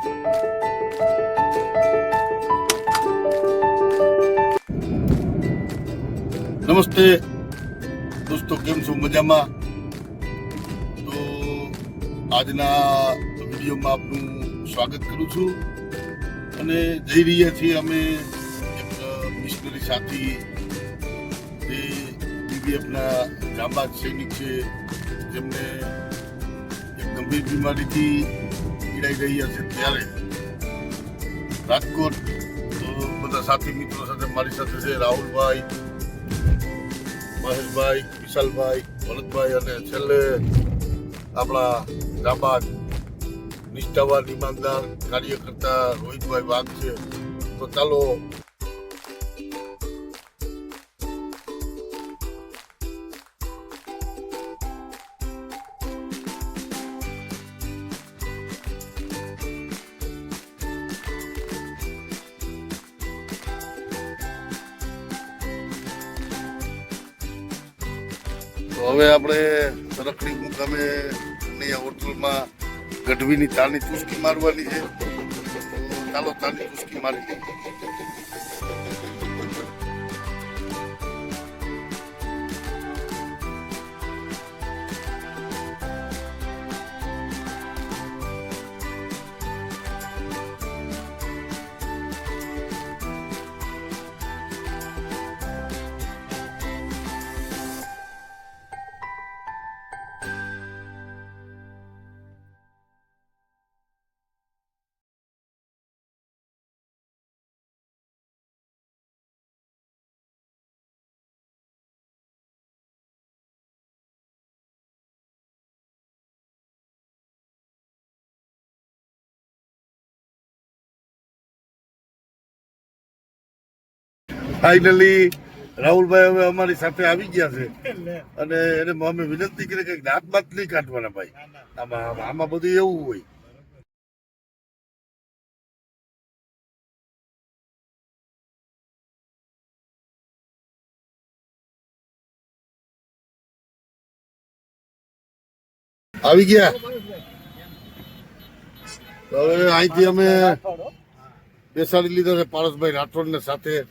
નમસ્તે. દોસ્તો, કેમ છો? મજામાં? તો આજના વિડીયોમાં આપનું સ્વાગત કરું છું. અને જઈ રહ્યા છીએ અમે એક મિશનરી સાથી. જે બીબીએફના જાંબાજ સૈનિક છે. જેમને એક ગંભીર બીમારીથી પીડાઈ રહ્યા હશે ત્યારે. રાજકોટ બધા સાથી મિત્રો સાથે મારી સાથે છે રાહુલભાઈ, મહેશભાઈ, વિશાલભાઈ, ભરતભાઈ અને છેલ્લે આપણા જાબાદ નિષ્ઠાવાન ઈમાનદાર કાર્યકર્તા રોહિતભાઈ વાઘ છે. તો ચાલો તો હવે આપણે સરકડી મુકામે હોટલમાં ગઢવીની ચાની ચુસ્કી મારવાની છે. ચાલો ચાની ચુસ્કી મારી ફાઇનલી રાહુલભાઈ હવે અમારી સાથે આવી ગયા છે. અને એને અમે વિનંતી કરી કે દાંત બાત નહીં કાઢવાના ભાઈ. આમાં આમાં- બધું એવું હોય. આવી ગયા? હવે અહીંથી અમે બેસાડી લીધા છે પારસભાઈ રાઠોડને સાથે.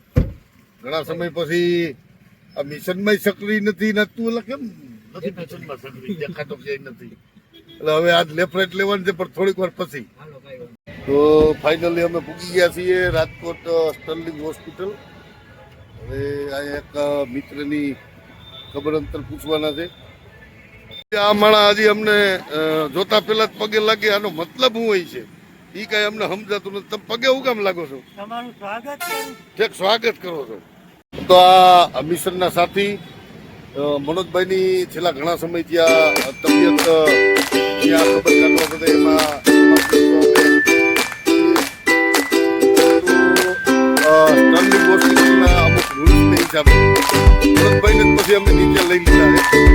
ઘણા સમય પછી આ મિશનમાં સક્રિય નથી નતું એટલે કેમ નથી મિશનમાં સક્રિય દેખાતો ક્યાંય નથી. એટલે હવે આજ લેફ્ટ લેવાનું છે પણ થોડીક વાર પછી. તો ફાઇનલી અમે પૂકી ગયા છીએ રાજકોટ સ્ટર્લિંગ હોસ્પિટલ હવે આ એક મિત્રની ખબર અંતર પૂછવાના છે. આ માણસ હજી અમને જોતા પહેલા જ પગે લાગે આનો મતલબ શું હોય છે? એ કઈ અમને સમજાતું નથી. તમે પગે હું કેમ લાગો છો? તમારું સ્વાગત કરું સ્વાગત કરો છો. તો આ મિશનના સાથી મનોજભાઈની છેલ્લા ઘણા સમયથી આ તબિયત ત્યાં ખબર કાઢવા બધા એમાં અમુક રૂલ્સને હિસાબે મનોજભાઈને પછી અમે નીચે લઈ લીધા